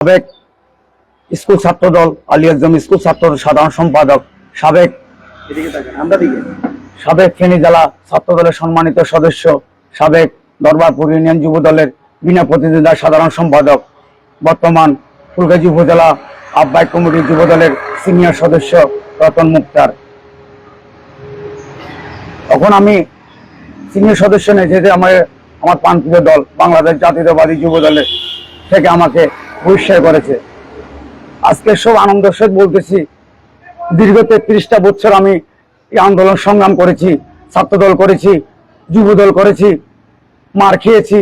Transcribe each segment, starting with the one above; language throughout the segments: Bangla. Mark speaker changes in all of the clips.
Speaker 1: সাবেক স্কুল ছাত্র দল আলী একজন স্কুল ছাত্র সাধারণ সম্পাদক, সাবেক সাবেক ফেনী জেলা ছাত্র দলের সম্মানিত সদস্য, সাবেক দরবারপুর ইউনিয়ন যুব দলের বিনা প্রতিদ্বন্দ্বিতার সাধারণ সম্পাদক, বর্তমান ফুলগাজী উপজেলা আহ্বায়ক কমিটির যুব দলের সিনিয়র সদস্য রতন মুক্তার। তখন আমি সিনিয়র সদস্য নেই যেহেতু আমার আমার প্রান্তীয় দল, বাংলাদেশ জাতীয়তাবাদী যুব দলের থেকে আমাকে বহিষ্কার করেছে। আজকে সব আনন্দ সহিত বলতেছি, দীর্ঘ তেত্রিশটা বছর আমি এই আন্দোলন সংগ্রাম করেছি, ছাত্রদল করেছি, যুবদল করেছি, মার খেয়েছি,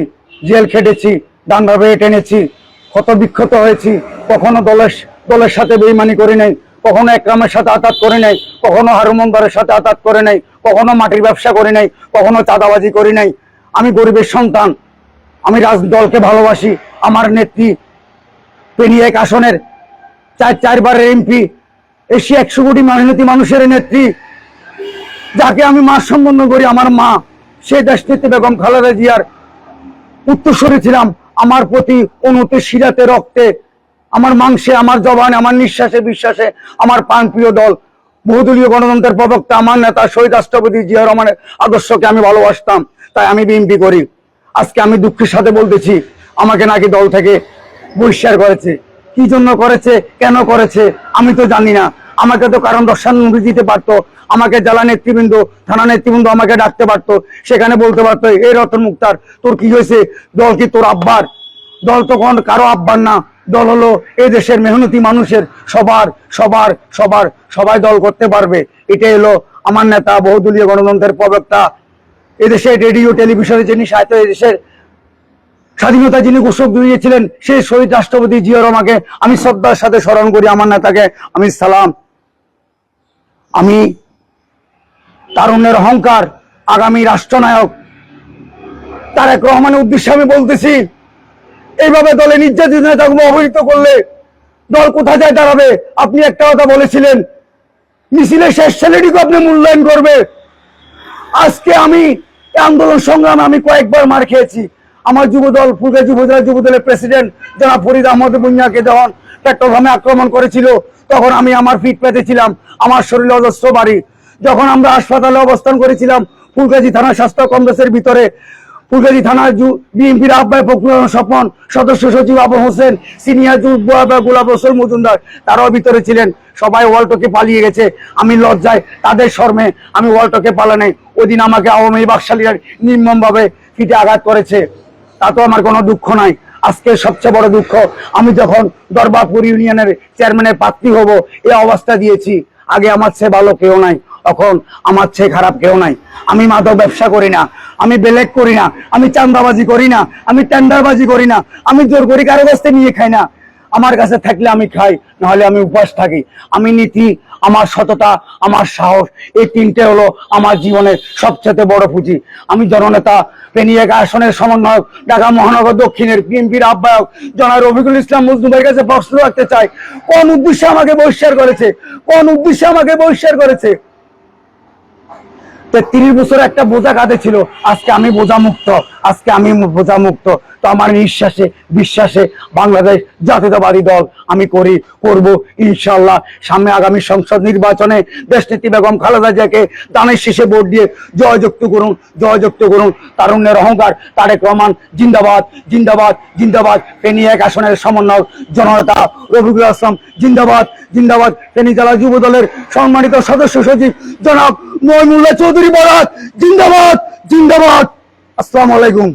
Speaker 1: জেল খেটেছি, ডান্ডা বেয়ে টেনেছি ক্ষত বিক্ষত হয়েছি, কখনো দলের দলের সাথে বেইমানি করি নাই, কখনো একরামের সাথে আঘাত করে নাই, কখনো হারুমন্দারের সাথে আঘাত করে নাই, কখনো মাটির ব্যবসা করি নাই, কখনো চাঁদাবাজি করি নাই। আমি গরিবের সন্তান, আমি রাজ দলকে ভালোবাসি, আমার নেত্রী পেনি এক আসনের চার চারবারের এমপি এশিয়া একশো কোটি মেহনতি মানুষের নেত্রী, যাকে আমি মা সম্বন্ধ করি, আমার মা, সে দেশনেত্রী বেগম খালেদা জিয়ার উত্তরসূরি ছিলাম, আমার প্রতি অনুতে শিরাতে রক্তে, আমার মাংসে, আমার জবানে, আমার নিঃশ্বাসে, বিশ্বাসে, আমার প্রাণপ্রিয় দল, বহুদলীয় গণতন্ত্রের প্রবক্তা, আমার নেতা শহীদ রাষ্ট্রপতি জিয়া রহমানের আদর্শকে আমি ভালোবাসতাম, তাই আমি বিএনপি করি। আজকে আমি দুঃখের সাথে বলতেছি, আমাকে নাকি দল থেকে বহিষ্কার করেছে। কি জন্য করেছে? কেন করেছে? আমি তো জানি না। আমাকে তো কারণ দর্শান নোটিশ দিতে পারতো। আমাকে জেলা নেতৃবৃন্দ, থানা নেতৃবৃন্দ আমাকে ডাকতে পারতো। সেখানে বলতে পারতো, এই রতন মুক্তার, তোর কি হয়েছে? দল কি তোর আব্বার? দল তো কোন কারও আব্বার না। দল হলো এই দেশের মেহনতি মানুষের সবার সবার সবার, সবাই দল করতে পারবে। এটাই হলো আমার নেতা, বহুদলীয় গণতন্ত্রের প্রবক্তা। এদেশের রেডিও, টেলিভিশনে যিনি সাহিত্য এদেশের স্বাধীনতা যিনি ঘোষক দিয়েছিলেন, সেই শহীদ রাষ্ট্রপতি জিয়া রহমাকে আমি শ্রদ্ধার সাথে স্মরণ করি, আমার নেতাকে আমি সালাম। আমি তারুণ্যের অহংকার, আগামী রাষ্ট্রনায়ক তারেক রহমানের উদ্দেশ্যে আমি বলতেছি, এইভাবে দলে নির্যাতিত নেতাগুলো অবহিত করলে দল কোথায় যায় দাঁড়াবে? আপনি একটা কথা বলেছিলেন মিছিলের শেষ ছেলেটিকে আপনি মূল্যায়ন করবে। আজকে আমি আন্দোলন সংগ্রামে আমি কয়েকবার মার খেয়েছি। আমার যুবদল ফুলকা যুবদলের যুবদলের প্রেসিডেন্ট যারা ফরিদ আহমদ বুনিয়াকে যখন পেট্রোভামে আক্রমণ করেছিল, তখন আমি আমার ফিট পেতেছিলাম আমার শরীরে অজস্র বাড়ি। যখন আমরা হাসপাতালে অবস্থান করেছিলাম, ফুলগাজী থানা স্বাস্থ্য কমপ্লেক্সের ভিতরে, ফুলগাজী থানার বিএনপির আহ্বায়ক ফখরুল স্বপন, সদস্য সচিব আবু হোসেন, সিনিয়র গোলাপ রসুল মজুমদার, তারাও ভিতরে ছিলেন। সবাই ওয়ার্ল্ডকে পালিয়ে গেছে। আমি লজ্জায়, তাদের শর্মে আমি ওয়ার্ল্ডকে পালানে ওই দিন আমাকে আওয়ামী বাকশালীরা নির্মমভাবে ফিটে আঘাত করেছে। তাতেও আমার কোনো দুঃখ নাই। আজকে সবচেয়ে বড় দুঃখ, আমি যখন দরবারপুর ইউনিয়নের চেয়ারম্যানের প্রার্থী হব এই অবস্থা দিয়েছি। আগে আমার চেয়ে ভালো কেউ নাই তখন আমার চেয়ে খারাপ কেউ নাই। আমি মাদক ব্যবসা করি না, আমি বেলেগ করি না, আমি চান্দাবাজি করি না, আমি টেন্ডারবাজি করি না, আমি জোর করি কারও কাছ থেকে নিয়ে খাই না। আমার কাছে থাকলে আমি খাই নাহলে আমি উপবাস থাকি। আমি নীতি, আমার সততা, আমার সাহস, এই তিনটে হলো আমার জীবনের সবচেয়ে বড় পুঁজি। আমি জননেতা পেনিয়াক আসনের সমন্বয়ক, ঢাকা মহানগর দক্ষিণের বিএনপির আহ্বায়ক, জনাব রফিকুল ইসলাম মজদুমের কাছে প্রশ্ন রাখতে চাই, কোন উদ্দেশ্যে আমাকে বহিষ্কার করেছে? কোন উদ্দেশ্যে আমাকে বহিষ্কার করেছে? তেত্রিশ বছর একটা বোঝা কাঁধে ছিল, আজকে আমি বোঝা মুক্ত আজকে আমি বোঝা মুক্ত তো আমার নিঃশ্বাসে, বিশ্বাসে বাংলাদেশ জাতীয়তাবাদী দল আমি করি, করব ইনশাল্লাহ সামনে আগামী সংসদ নির্বাচনে দেশনীতি বেগম খালেদা জিয়াকে দানের শেষে ভোট দিয়ে জয়যুক্ত করুন জয়যুক্ত করুন। তারুণ্যের অহংকার, তারেক রহমান, জিন্দাবাদ জিন্দাবাদ জিন্দাবাদ। ফেনী এক আসনের সমন্বয়ক জনতা রফিকুল আসলাম, জিন্দাবাদ জিন্দাবাদ। ফেনী জেলা যুব দলের সম্মানিত সদস্য সচিব জনাব নয়মুল্লাহ চৌধুরী বরাত, জিন্দাবাদ জিন্দাবাদ। আসসালামু আলাইকুম।